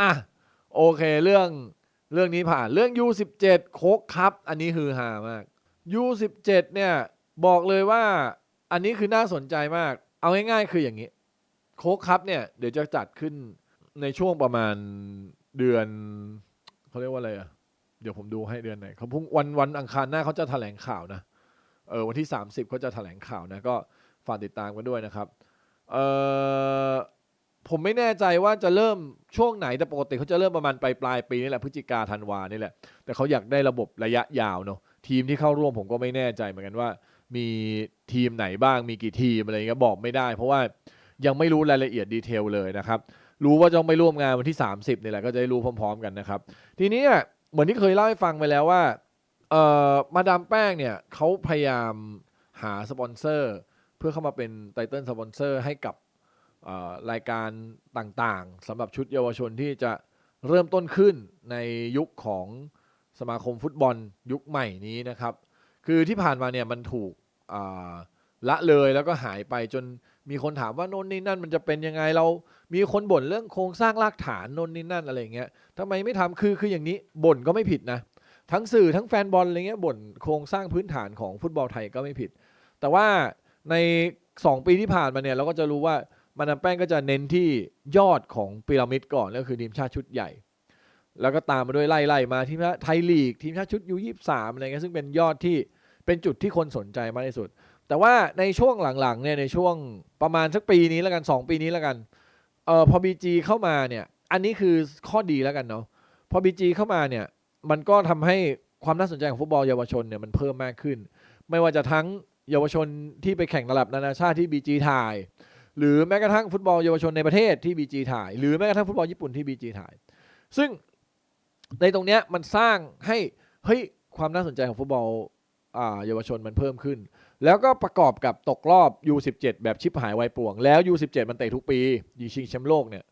อะโอเคเรื่องเรื่องนี้ผ่านเรื่อง U17 โคกครับ อันนี้ฮือฮามาก U17 เนี่ยบอกเลยว่าอันนี้คือน่าสนใจมาก เอาง่ายๆคืออย่างนี้ โคกครับเนี่ยเดี๋ยวจะจัดขึ้นในช่วงประมาณเดือนเขาเรียกว่าอะไรอะเดี๋ยวผมดูให้เดือนไหนเขาพุ่งวันวันอังคารหน้าเขาจะแถลงข่าวนะเออวันที่ 30เขาจะแถลงข่าวนะก็ฝากติดตามกันด้วยนะครับเออ ผมไม่แน่ใจว่าจะเริ่มช่วงไหนแต่ปกติเขาจะเริ่มประมาณปลายปลายปีนี่แหละพฤศจิกาธันวานี่แหละ แต่เขาอยากได้ระบบระยะยาวเนาะทีมที่เข้าร่วมผมก็ไม่แน่ใจเหมือนกันว่า มีทีมไหนบ้างมีกี่ทีมอะไรเงี้ยบอกไม่ได้ เพราะว่ายังไม่รู้รายละเอียดดีเทลเลยนะครับ รู้ว่าจะไปร่วมงานวันที่ 30นี่แหละก็จะได้รู้พร้อม ๆ กันนะครับ ทีนี้เหมือนที่เคยเล่าให้ฟังไปแล้วว่าเอ่อมาดามแป้งเนี่ยเขาพยายามหาสปอนเซอร์ เพื่อเข้ามาเป็นไตเติลสปอนเซอร์ให้กับ รายการต่างๆสำหรับชุดเยาวชนที่จะเริ่มต้นขึ้นในยุคของสมาคมฟุตบอลยุคใหม่นี้นะครับ คือที่ผ่านมาเนี่ยมันถูกละเลยแล้วก็หายไปจนมีคนถามว่าโน่นนี่นั่นมันจะเป็นยังไงเรา มีคนบ่นเรื่องโครงสร้างรากฐานโน่นนี่นั่นอะไรเงี้ยทำไมไม่ทำคือคืออย่างนี้บ่นก็ไม่ผิดนะทั้งสื่อทั้งแฟนบอลอะไรเงี้ยบ่นโครงสร้างพื้นฐานของฟุตบอลไทยก็ไม่ผิด แต่ว่าใน 2 ปีที่ผ่านมาเนี่ยเราก็จะรู้ว่า มาดามแป้งก็จะเน้นที่ยอดของพีระมิดก่อนก็คือทีมชาติชุดใหญ่ แล้วก็ตามมาด้วยไล่ๆมาทีมชาติไทยลีก ทีมชาติชุดยูยี่สามอะไรเงี้ยซึ่งเป็นยอดที่เป็นจุดที่คนสนใจมากที่สุด แต่ว่าในช่วงหลังๆเนี่ยในช่วงประมาณสักปีนี้แล้วกัน 2 ปีนี้แล้วกันเออพอ BG เข้ามาเนี่ยอันนี้คือข้อดีแล้วกันเนาะพอ BG เข้ามาเนี่ยมันก็ทำให้ความน่าสนใจของฟุตบอลเยาวชนเนี่ยมันเพิ่มมากขึ้น ไม่ว่าจะทั้งเยาวชนที่ไปแข่งระดับนานาชาติที่ BG ถ่าย หรือแม้กระทั่งฟุตบอลเยาวชนในประเทศที่ BG ถ่าย หรือแม้กระทั่งฟุตบอลญี่ปุ่นที่ BG ถ่าย ซึ่งในตรงเนี้ยมันสร้างให้เฮ้ยความน่าสนใจของฟุตบอลเยาวชนมันเพิ่มขึ้น แล้วก็ประกอบกับตกรอบ U17 แบบชิปหายไวป่วง แล้ว U17 มันเตะทุกปียีชิงแชมป์โลกเนี่ย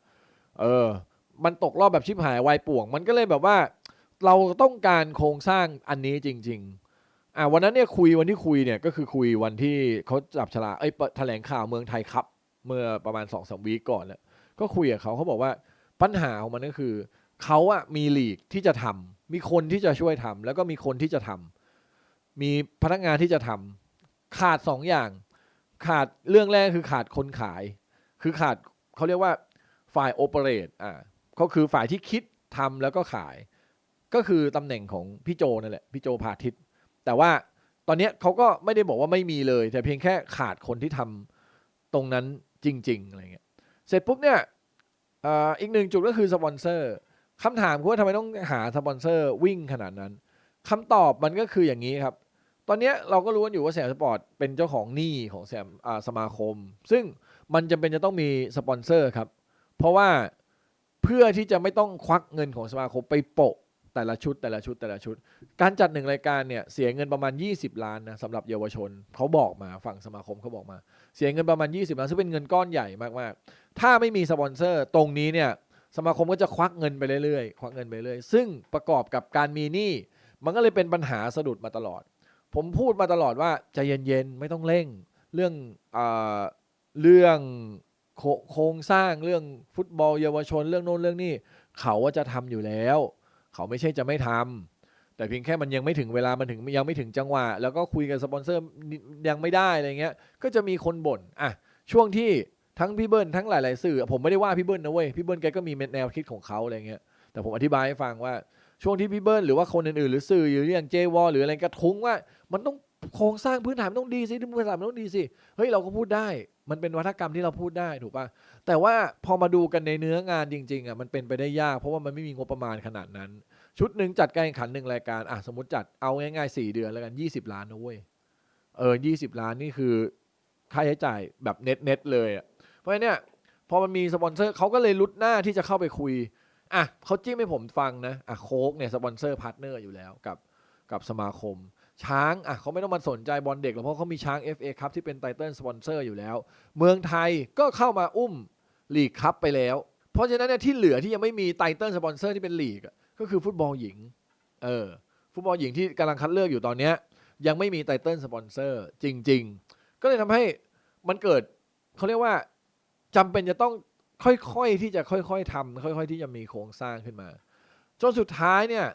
เออมันตกรอบแบบชิปหายไวป่วง มันก็เลยแบบว่าเราต้องการโครงสร้างอันนี้จริง ๆอ่าวันนั้นเนี่ยคุยวันที่คุยเนี่ยก็คือคุยวันที่เขาจับฉลากเอ้ยแถลงข่าวเมืองไทยครับ เมื่อประมาณสองสามวีก่อนแล้วก็คุยกับเขาเขาบอกว่าปัญหาของมันก็คือเขาอะมีลีกที่จะทำมีคนที่จะช่วยทำแล้วก็มีคนที่จะทำมีพนักงานที่จะทำขาดสองอย่าง ขาดเรื่องแรกคือขาดคนขาย คือขาดเขาเรียกว่าฝ่ายโอเปเรตอ่าก็คือฝ่ายที่คิดทำแล้วก็ขาย ก็คือตำแหน่งของพี่โจนั่นแหละพี่โจพาทิตแต่ว่าตอนนี้เขาก็ไม่ได้บอกว่าไม่มีเลย แต่เพียงแค่ขาดคนที่ทำตรงนั้น จริง ๆ อะไรเงี้ยเสร็จปุ๊บเนี่ยอีกหนึ่งจุดก็คือสปอนเซอร์คำถามคือว่าทำไมต้องหาสปอนเซอร์วิ่งขนาดนั้นคำตอบมันก็คืออย่างนี้ครับ ตอนนี้เราก็รู้กันอยู่ว่าแสมสปอร์ตเป็นเจ้าของหนี้ของแสมสมาคม ซึ่งมันจำเป็นจะต้องมีสปอนเซอร์ครับ เพราะว่าเพื่อที่จะไม่ต้องควักเงินของสมาคมไปโปะ แต่ละชุดแต่ละชุดแต่ละชุด การจัดหนึ่งรายการเนี่ยเสียเงินประมาณ 20 ล้านนะสำหรับเยาวชนเขาบอกมาฝั่งสมาคมเขาบอกมา เสียเงินประมาณ 20ล้านซึ่งเป็นเงินก้อนใหญ่มากๆ ถ้าไม่มีสปอนเซอร์ตรงนี้เนี่ยสมาคมก็จะควักเงินไปเรื่อยๆควักเงินไปเรื่อยซึ่งประกอบกับการมีหนี้มันก็เลยเป็นปัญหาสะดุดมาตลอด ผมพูดมาตลอดว่าใจเย็นๆไม่ต้องเร่งเรื่องอเรื่องโคโครงสร้างเรื่องฟุตบอลเยาวชนเรื่องโน้นเรื่องนี้เขาว่าจะทำอยู่แล้ว เขาไม่ใช่จะไม่ทำแต่เพียงแค่มันยังไม่ถึงเวลามันถึงยังไม่ถึงจังหวะ แล้วก็คุยกับสปอนเซอร์ยังไม่ได้อะไรเงี้ย ก็จะมีคนบ่นอะช่วงที่ทั้งพี่เบิ้ลทั้งหลาย ๆ สื่อ ผมไม่ได้ว่าพี่เบิ้ลนะเว้ยพี่เบิ้ลแกก็มีแนวคิดของเขาอะไรเงี้ยแต่ผมอธิบายให้ฟังว่าช่วงที่พี่เบิ้ลหรือว่าคนอื่น ๆ หรือสื่อหรืออย่างเจวอหรืออะไรกระทุ้งว่ามันต้องโครงสร้างพื้นฐานมันต้องดีสิพื้นฐานมันต้องดีสิเฮ้ยเราก็พูดได้ มันเป็นวัฒกรรมที่เราพูดได้ถูกป่ะแต่ว่าพอมาดูกันในเนื้องานจริง ๆอะมันเป็นไปได้ยาก เพราะว่ามันไม่มีงบประมาณขนาดนั้น ชุดหนึ่งจัดการแข่งขันหนึ่งรายการอะสมมติจัดเอาง่ายๆสี่เดือนแล้วกันยี่สิบล้านนะเว้ยเออยี่สิบล้านนี่คือค่าใช้จ่ายแบบเน็ตเน็ตๆเลยอะเพราะฉะนั้นเนี่ยพอมันมีสปอนเซอร์เขาก็เลยลุดหน้าที่จะเข้าไปคุยอะเขาจิ้มให้ผมฟังนะอะโค้กเนี่ยสปอนเซอร์พาร์ทเนอร์อยู่แล้วกับกับสมาคม ช้างอะเขาไม่ต้องมาสนใจบอลเด็กหรอกเพราะเขามีช้าง FA ครับที่เป็นไตเติลสปอนเซอร์อยู่แล้ว เมืองไทยก็เข้ามาอุ้มลีกคัพไปแล้ว เพราะฉะนั้นเนี่ยที่เหลือที่ยังไม่มีไตเติลสปอนเซอร์ที่เป็นลีกก็คือฟุตบอลหญิงเออฟุตบอลหญิงที่กำลังคัดเลือกอยู่ตอนเนี้ยยังไม่มีไตเติลสปอนเซอร์จริง ๆ ก็เลยทำให้มันเกิดเขาเรียกว่าจำเป็นจะต้องค่อยๆที่จะค่อยๆทำค่อยๆ ที่จะมีโครงสร้างขึ้นมา จนสุดท้ายเนี่ย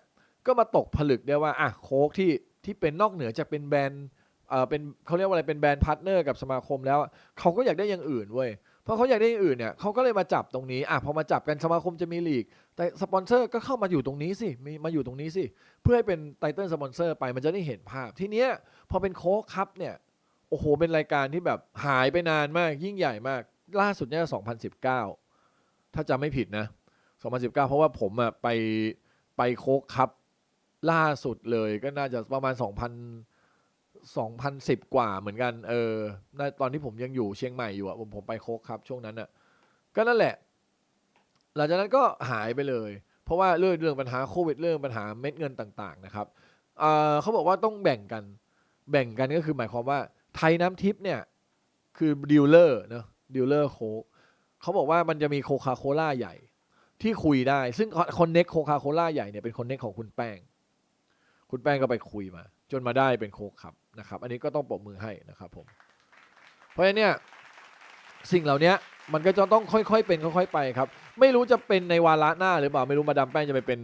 ก็มาตกผลึกได้ว่าอะโค้กที่ ที่เป็นนอกเหนือจากเป็นแบรนด์เออเป็นเขาเรียกว่าอะไรเป็นแบรนด์พาร์ทเนอร์กับสมาคมแล้วเขาก็อยากได้อย่างอื่นเว้ยเพราะเขาอยากได้อย่างอื่นเนี่ยเขาก็เลยมาจับตรงนี้อะพอมาจับกันสมาคมจะมีลีก แต่สปอนเซอร์ก็เข้ามาอยู่ตรงนี้สิมีมาอยู่ตรงนี้สิ เพื่อให้เป็นไตเติลสปอนเซอร์ไปมันจะได้เห็นภาพ ทีเนี้ยพอเป็นโค้กครับเนี่ยโอ้โหเป็นรายการที่แบบหายไปนานมาก ยิ่งใหญ่มาก ล่าสุดเนี่ย2019 ถ้าจำไม่ผิดนะ 2019 เพราะว่าผมอะไปไปโค้กครับ ล่าสุดเลยก็น่าจะประมาณ 2,000 2010 กว่าเหมือนกัน เออตอนที่ผมยังอยู่เชียงใหม่อยู่อะผมผมไปโค้กครับ ช่วงนั้นอะก็นั่นแหละ หลังจากนั้นก็หายไปเลย เพราะว่าเรื่องเรื่องปัญหาโควิดเรื่องปัญหาเม็ดเงินต่างๆนะครับเเขาบอกว่าต้องแบ่งกัน แบ่งกันก็คือหมายความว่าไทยน้ำทิพย์เนี่ย คือดีลเลอร์เนะดีลเลอร์โคกเขาบอกว่ามันจะมีโคคาโคล่าใหญ่ที่คุยได้ ซึ่งคอนเน็กโคคาโคล่าใหญ่เนี่ยเป็นคอนเน็กของคุณแป้ง คุณแป้งก็ไปคุยมา จนมาได้เป็นโคกครับนะครับ อันนี้ก็ต้องปรบมือให้นะครับผม เพราะฉะนั้นเนี่ยสิ่งเหล่านี้มันก็จะต้องค่อยๆเป็นค่อยๆไปครับ ไม่รู้จะเป็นในวาระหน้าหรือเปล่าไม่รู้มาดามแป้งจะไปเป็น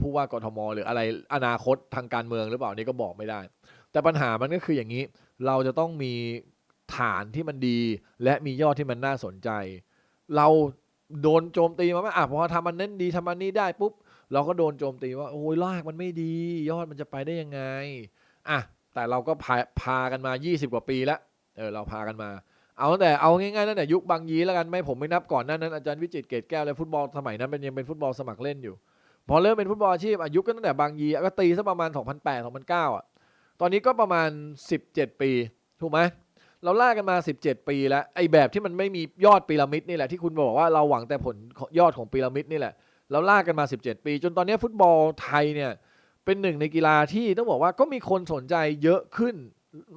ผู้ว่ากทม หรืออะไรอนาคตทางการเมืองหรือเปล่าอันนี้ก็บอกไม่ได้ แต่ปัญหามันก็คืออย่างนี้ เราจะต้องมีฐานที่มันดี และมียอดที่มันน่าสนใจ เราโดนโจมตีมาไหมอะพอทำมันนั้นดีทำมันนี้ได้ปุ๊บ เราก็โดนโจมตีว่าโอ้ยลากมันไม่ดี ยอดมันจะไปได้ยังไงอะแต่เราก็พาพากันมา 20 กว่าปีแล้วเออเราพากันมา เอาแต่เอาง่ายๆตั้งแต่ยุคบางยีแล้วกันไม่ผมไม่นับก่อนนั้นนั้นอาจารย์วิจิตเกตแก้วและฟุตบอลสมัยนั้นเป็นยังเป็นฟุตบอลสมัครเล่นอยู่ พอเริ่มเป็นฟุตบอลอาชีพอายุก็ตั้งแต่บางยีก็ตีสักประมาณ 2008 2009อะตอนนี้ก็ประมาณ 17 ปีถูกไหมเราล่ากกันมา 17 ปีแล้วไอ้แบบที่มันไม่มียอดพีระมิดนี่แหละที่คุณบอกว่าเราหวังแต่ผลยอดของพีระมิดนี่แหละ เราลากกันมา 17 ปี จนตอนนี้ฟุตบอลไทยเนี่ยเป็นหนึ่งในกีฬาที่ต้องบอกว่าก็มีคนสนใจเยอะขึ้น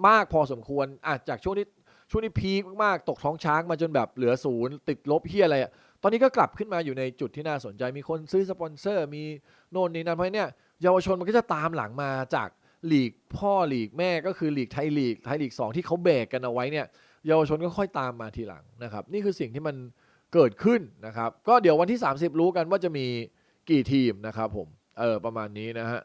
มากพอสมควรอาจจากช่วงที่ช่วงที่พีคมากตกท้องช้างมาจนแบบเหลือศูนย์ติดลบเฮียอะไรอะตอนนี้ก็กลับขึ้นมาอยู่ในจุดที่น่าสนใจมีคนซื้อสปอนเซอร์ มีโน่นนี่นั่นเพราะฉะนั้นเนี่ยเยาวชนมันก็จะตามหลังมาจากหลีกพ่อหลีกแม่ก็คือหลีกไทยลีกไทยลีกสองที่เขาแบกกันเอาไว้เนี่ยเยาวชนก็ค่อยตามมาทีหลังนะครับ นี่คือสิ่งที่มัน เกิดขึ้นนะครับ ก็เดี๋ยววันที่ 30 รู้กันว่าจะมีกี่ทีมนะครับผม เออประมาณนี้นะฮะ